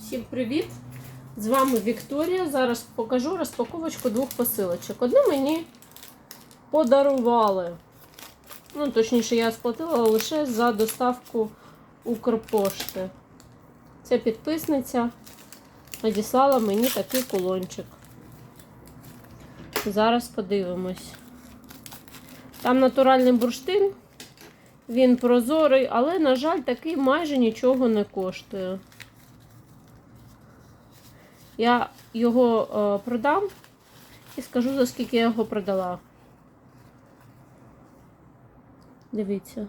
Всім привіт! З вами Вікторія. Зараз покажу розпаковочку двох посилочок. Одну мені подарували. Ну, точніше, я сплатила лише за доставку Укрпошти. Це підписниця надіслала мені такий кулончик. Зараз подивимось. Там натуральний бурштин, він прозорий, але, на жаль, такий майже нічого не коштує. Я його е, продам і скажу, за скільки я його продала. Дивіться.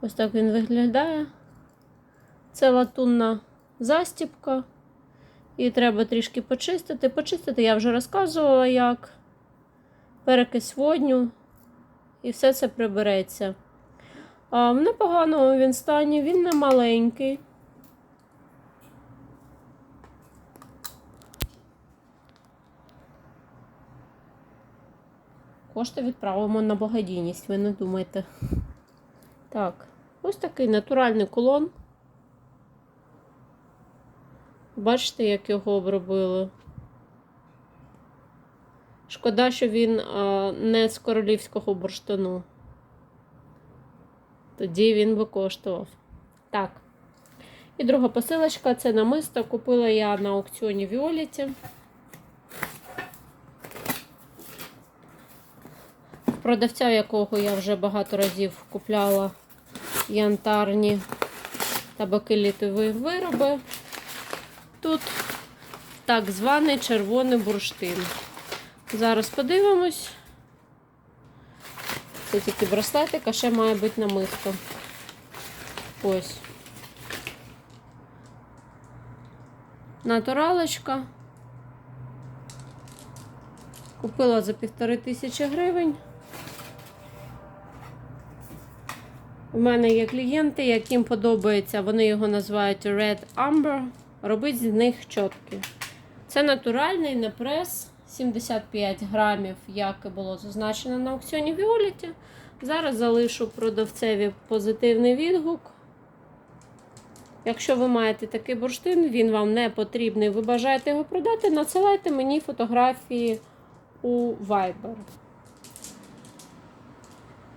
Ось так він виглядає. Це латунна застіпка. Її треба трішки почистити. Почистити я вже розказувала як. Перекись водню. І все це прибереться. А, в непоганому він стані, він не маленький. Кошти відправимо на благодійність, ви не думайте. Так, ось такий натуральний кулон. Бачите, як його обробили. Шкода, що він а, не з королівського бурштину. Тоді він би коштував. Так. І друга посилочка це намисто. Купила я на аукціоні Віоліті. Продавця, якого я вже багато разів купляла янтарні та бакелітові вироби. Тут так званий червоний бурштин. Зараз подивимось. Це тільки браслетик, а ще має бути намисто. Ось. Натуралочка. Купила за півтори тисячі гривень. У мене є клієнти, яким подобається, вони його називають Red Amber. Робить з них чотки. Це натуральний непрес. 75 грамів, як і було зазначено на аукціоні Віоліті. Зараз залишу продавцеві позитивний відгук. Якщо ви маєте такий бурштин, він вам не потрібний, ви бажаєте його продати, надсилайте мені фотографії у Viber.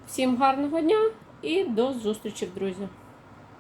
Всім гарного дня і до зустрічі, друзі!